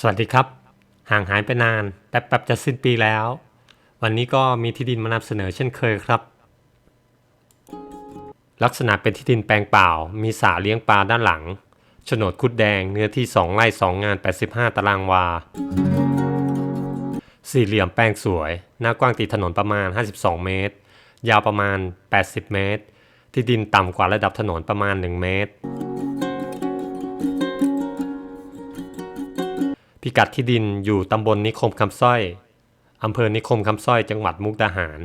สวัสดีครับ ห่างหายไปนานแป๊บๆจะสิ้นปีแล้ว วันนี้ก็มีที่ดินมานำเสนอเช่นเคยครับ ลักษณะเป็นที่ดินแปลงเปล่า มีสระเลี้ยงปลาด้านหลังโฉนดคุดแดงเนื้อที่ 2 ไร่ 2 งาน 85 ตารางวา สี่เหลี่ยมแปลงสวย หน้ากว้างติดถนนประมาณ 52 เมตร ยาวประมาณ 80 เมตร ที่ดินต่ำกว่าระดับถนนประมาณ 1 เมตร พิกัดที่ดินอยู่ตำบลนิคมคำสร้อยอำเภอนิคมคำสร้อยจังหวัดมุกดาหาร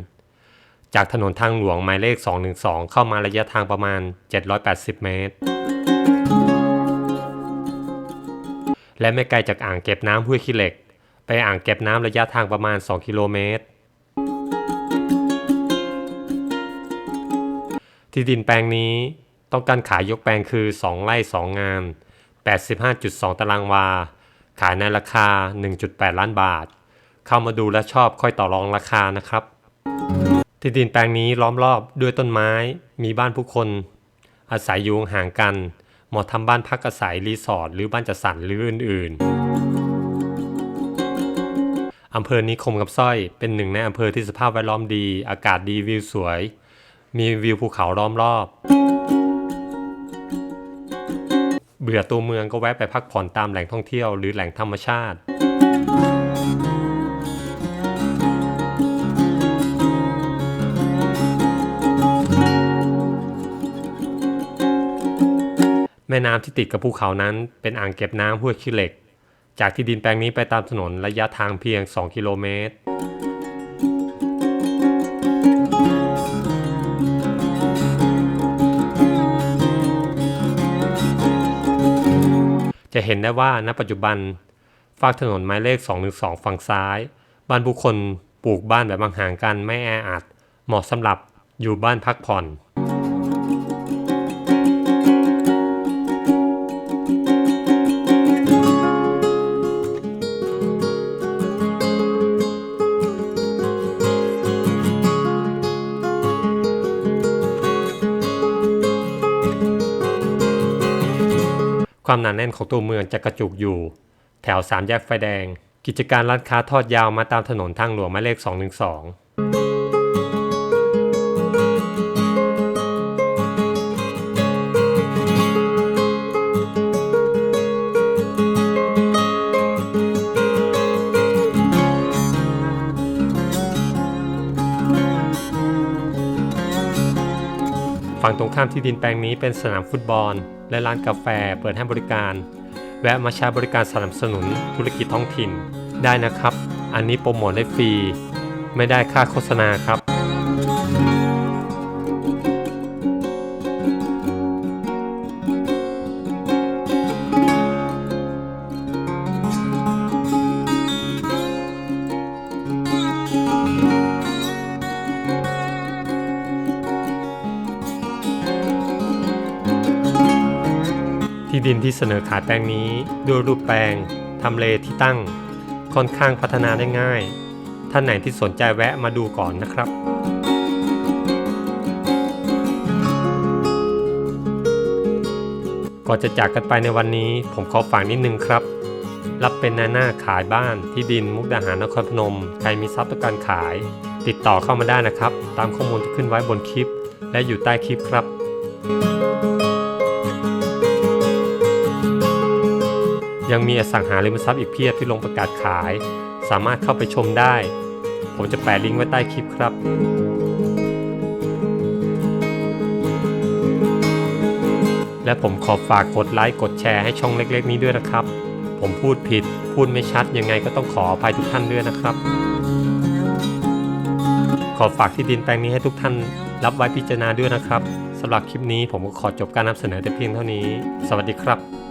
จากถนนทางหลวงหมายเลข 212 เข้ามาระยะทางประมาณ 780 เมตร และไม่ไกลจากอ่างเก็บน้ำห้วยขี้เหล็ก ไปอ่างเก็บน้ำระยะทางประมาณ 2 กิโลเมตร ที่ดินแปลงนี้ต้องการขายยกแปลงคือ 2 ไร่ 2 งาน 85.2 ตารางวา ขายในราคา 1.8 ล้านบาท เข้ามาดูและชอบค่อยต่อรองราคานะครับ ที่ดินแปลงนี้ล้อมรอบด้วยต้นไม้ มีบ้านผู้คน อาศัยอยู่ห่างกัน เหมาะทำบ้านพักอาศัยรีสอร์ทหรือบ้านจัดสรรหรืออื่น ๆอำเภอนิคมกับสร้อยเป็นหนึ่งในอำเภอที่สภาพแวดล้อมดี อากาศดีวิวสวย มีวิวภูเขาล้อมรอบ เบื่อตัวเมืองก็แวะไปพักผ่อนตามแหล่งท่องเที่ยวหรือแหล่งธรรมชาติ แม่น้ำที่ติดกับภูเขานั้นเป็นอ่างเก็บน้ำห้วยขี้เหล็ก จากที่ดินแปลงนี้ไปตามถนนระยะทางเพียง 2 กิโลเมตร เห็นได้ว่าณปัจจุบันฝากถนนหมายเลข 212 ฝั่งซ้าย บ้านผู้คนปลูกบ้านแบบห่างกันไม่แออัด เหมาะสำหรับอยู่บ้านพักผ่อน ความหนาแน่นของตัวเมืองจะกระจุกอยู่ แถวสามแยกไฟแดง กิจการร้านค้าทอดยาวมาตามถนนทางหลวงหมายเลข 212 ฝั่งตรงข้ามที่ดินแปลงนี้เป็นสนามฟุตบอล และร้านกาแฟเปิดให้บริการ แวะมาใช้บริการสนับสนุนธุรกิจท้องถิ่นได้นะครับ อันนี้โปรโมทได้ฟรี ไม่ได้ค่าโฆษณาครับ ดินที่เสนอขายแปลงนี้ด้วยรูปแปลงทำเลที่ตั้ง ค่อนข้างพัฒนาได้ง่าย ท่านไหนที่สนใจแวะมาดูก่อนนะครับก่อนจะจากกันไปในวันนี้ผมขอฝากนิดนึงครับ รับเป็นนายหน้าขายบ้านที่ดินมุกดาหารนครพนม ใครมีทรัพย์ต้องการขาย ติดต่อเข้ามาได้นะครับ ตามข้อมูลที่ขึ้นไว้บนคลิป และอยู่ใต้คลิปครับ ยังมีอสังหาริมทรัพย์อีกเพียบที่ลงประกาศขาย สามารถเข้าไปชมได้ ผมจะแปะลิงก์ไว้ใต้คลิปครับและผมขอฝากกดไลค์กดแชร์ให้ช่องเล็ก ๆ นี้ด้วยนะครับ ผมพูดผิด พูดไม่ชัดยังไงก็ต้องขออภัยทุกท่านด้วยนะครับ ขอฝากที่ดินแปลงนี้ให้ทุกท่าน รับไว้พิจารณาด้วยนะครับสำหรับคลิปนี้ผมก็ขอจบการนำเสนอแต่เพียงเท่านี้ สวัสดีครับ